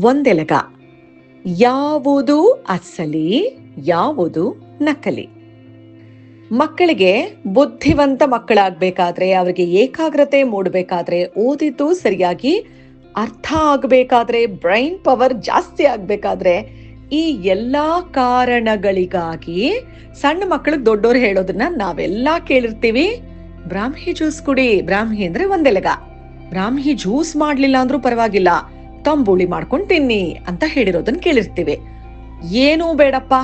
ಒಂದೆಲಗ. ಯಾವುದು ಅಸಲಿ ಯಾವುದು ನಕಲಿ. ಮಕ್ಕಳಿಗೆ ಬುದ್ಧಿವಂತ ಮಕ್ಕಳಾಗಬೇಕಾದ್ರೆ, ಅವರಿಗೆ ಏಕಾಗ್ರತೆ ಮೂಡಬೇಕಾದ್ರೆ, ಓದಿದ್ದು ಸರಿಯಾಗಿ ಅರ್ಥ ಆಗಬೇಕಾದ್ರೆ, ಬ್ರೈನ್ ಪವರ್ ಜಾಸ್ತಿ ಆಗಬೇಕಾದ್ರೆ, ಈ ಎಲ್ಲಾ ಕಾರಣಗಳಿಗಾಗಿ ಸಣ್ಣ ಮಕ್ಕಳಿಗೆ ದೊಡ್ಡೋರು ಹೇಳೋದನ್ನ ನಾವೆಲ್ಲ ಕೇಳಿರ್ತೀವಿ. ಬ್ರಾಹ್ಮಿ ಜ್ಯೂಸ್ ಕುಡಿ. ಬ್ರಾಹ್ಮಿ ಅಂದ್ರೆ ಒಂದೆಲಗ. ಬ್ರಾಹ್ಮಿ ಜ್ಯೂಸ್ ಮಾಡ್ಲಿಲ್ಲ ಅಂದ್ರೂ ಪರವಾಗಿಲ್ಲ. ತಂಬುಳಿ ಮಾಡ್ಕೊಂಡು ತಿನ್ನಿ ಅಂತ ಹೇಳಿರೋದನ್ನ ಕೇಳಿರ್ತೀವಿ. ಏನೂ ಬೇಡಪ್ಪ,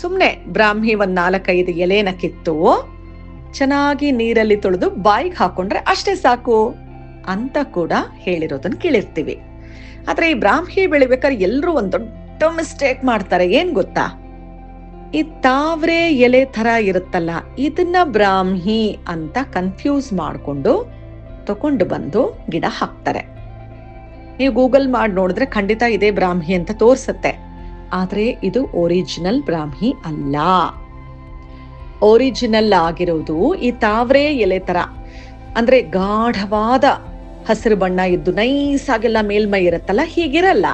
ಸುಮ್ನೆ ಬ್ರಾಹ್ಮಿ ಒಂದ್ ನಾಲ್ಕೈದು ಎಲೆನ ಕಿತ್ತು ಚೆನ್ನಾಗಿ ನೀರಲ್ಲಿ ತೊಳೆದು ಬಾಯಿಗೆ ಹಾಕೊಂಡ್ರೆ ಅಷ್ಟೇ ಸಾಕು ಅಂತ ಕೂಡ ಹೇಳಿರೋದನ್ನ ಕೇಳಿರ್ತೀವಿ. ಆದ್ರೆ ಈ ಬ್ರಾಹ್ಮಿ ಬೆಳಿಬೇಕಾದ್ರೆ ಎಲ್ಲರೂ ಒಂದ್ ದೊಡ್ಡ ಮಿಸ್ಟೇಕ್ ಮಾಡ್ತಾರೆ, ಏನ್ ಗೊತ್ತಾ? ಈ ತಾವ್ರೆ ಎಲೆ ತರ ಇರುತ್ತಲ್ಲ, ಇದನ್ನ ಬ್ರಾಹ್ಮಿ ಅಂತ ಕನ್ಫ್ಯೂಸ್ ಮಾಡ್ಕೊಂಡು ತಕೊಂಡು ಬಂದು ಗಿಡ ಹಾಕ್ತಾರೆ. ನೀವು ಗೂಗಲ್ ಮಾಡಿ ನೋಡಿದ್ರೆ ಖಂಡಿತ ಇದೇ ಬ್ರಾಹ್ಮಿ ಅಂತ ತೋರಿಸುತ್ತೆ. ಆದ್ರೆ ಇದು ಒರಿಜಿನಲ್ ಬ್ರಾಹ್ಮಿ ಅಲ್ಲ. ಒರಿಜಿನಲ್ ಆಗಿರೋದು ಈ ತಾವ್ರೆ ಎಲೆ ತರ. ಅಂದ್ರೆ ಗಾಢವಾದ ಹಸಿರು ಬಣ್ಣ ಇದ್ದು ನೈಸ್ ಆಗೆಲ್ಲ ಮೇಲ್ಮೈ ಇರುತ್ತಲ್ಲ, ಹೀಗಿರಲ್ಲ.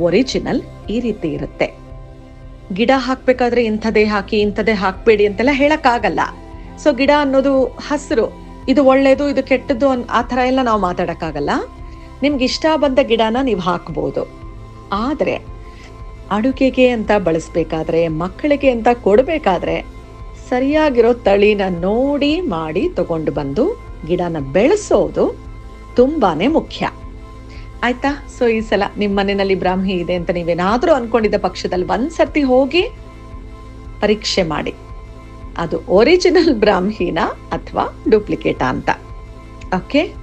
ಒರಿಜಿನಲ್ ಈ ರೀತಿ ಇರುತ್ತೆ. ಗಿಡ ಹಾಕ್ಬೇಕಾದ್ರೆ ಇಂಥದೇ ಹಾಕಿ ಇಂಥದೇ ಹಾಕ್ಬೇಡಿ ಅಂತೆಲ್ಲ ಹೇಳಕ್ಕಾಗಲ್ಲ. ಸೊ ಗಿಡ ಅನ್ನೋದು ಹಸಿರು, ಇದು ಒಳ್ಳೇದು, ಇದು ಕೆಟ್ಟದ್ದು ಆ ತರ ಎಲ್ಲ ನಾವು ಮಾತಾಡಕ್ಕಾಗಲ್ಲ. ನಿಮ್ಗೆ ಇಷ್ಟ ಬಂದ ಗಿಡನ ನೀವು ಹಾಕ್ಬೋದು. ಆದರೆ ಅಡುಗೆಗೆ ಅಂತ ಬಳಸಬೇಕಾದ್ರೆ, ಮಕ್ಕಳಿಗೆ ಅಂತ ಕೊಡಬೇಕಾದ್ರೆ ಸರಿಯಾಗಿರೋ ತಳಿನ ನೋಡಿ ಮಾಡಿ ತಗೊಂಡು ಬಂದು ಗಿಡನ ಬೆಳೆಸೋದು ತುಂಬಾನೇ ಮುಖ್ಯ. ಆಯ್ತಾ? ಸೊ ಈ ಸಲ ನಿಮ್ಮ ಮನೆಯಲ್ಲಿ ಬ್ರಾಹ್ಮಿ ಇದೆ ಅಂತ ನೀವೇನಾದರೂ ಅನ್ಕೊಂಡಿದ್ದ ಪಕ್ಷದಲ್ಲಿ ಒಂದ್ಸರ್ತಿ ಹೋಗಿ ಪರೀಕ್ಷೆ ಮಾಡಿ. ಅದು ಒರಿಜಿನಲ್ ಬ್ರಾಹ್ಮಿನ ಅಥವಾ ಡೂಪ್ಲಿಕೇಟಾ ಅಂತ. ಓಕೆ